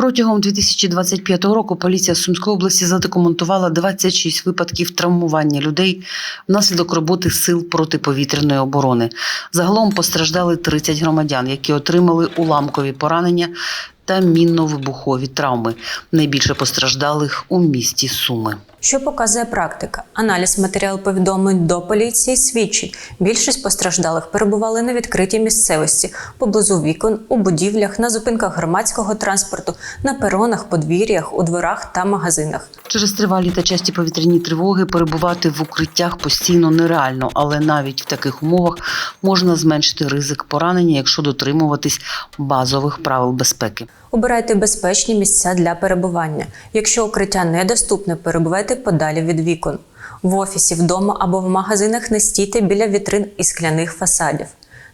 Протягом 2025 року поліція Сумської області задокументувала 26 випадків травмування людей внаслідок роботи сил протиповітряної оборони. Загалом постраждали 30 громадян, які отримали уламкові поранення та мінно-вибухові травми. Найбільше постраждалих у місті Суми. Що показує практика? Аналіз матеріал повідомлень до поліції свідчить, більшість постраждалих перебували на відкритій місцевості, поблизу вікон, у будівлях, на зупинках громадського транспорту, на перонах, подвір'ях, у дворах та магазинах. Через тривалі та часті повітряні тривоги перебувати в укриттях постійно нереально, але навіть в таких умовах можна зменшити ризик поранення, якщо дотримуватись базових правил безпеки. Обирайте безпечні місця для перебування. Якщо укриття недоступне, перебувайте подалі від вікон. В офісі, вдома або в магазинах не стійте біля вітрин і скляних фасадів.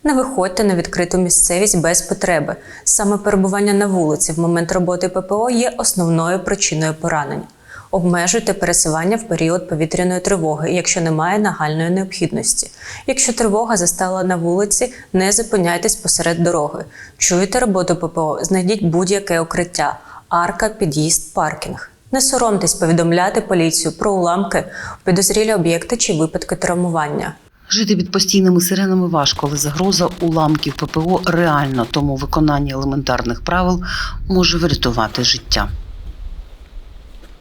Не виходьте на відкриту місцевість без потреби. Саме перебування на вулиці в момент роботи ППО є основною причиною поранень. Обмежуйте пересування в період повітряної тривоги, якщо немає нагальної необхідності. Якщо тривога застала на вулиці, не зупиняйтесь посеред дороги. Чуєте роботу ППО? Знайдіть будь-яке укриття, арка, під'їзд, паркінг. Не соромтесь повідомляти поліцію про уламки, підозрілі об'єкти чи випадки травмування. Жити під постійними сиренами важко, але загроза уламків ППО реальна, тому виконання елементарних правил може врятувати життя.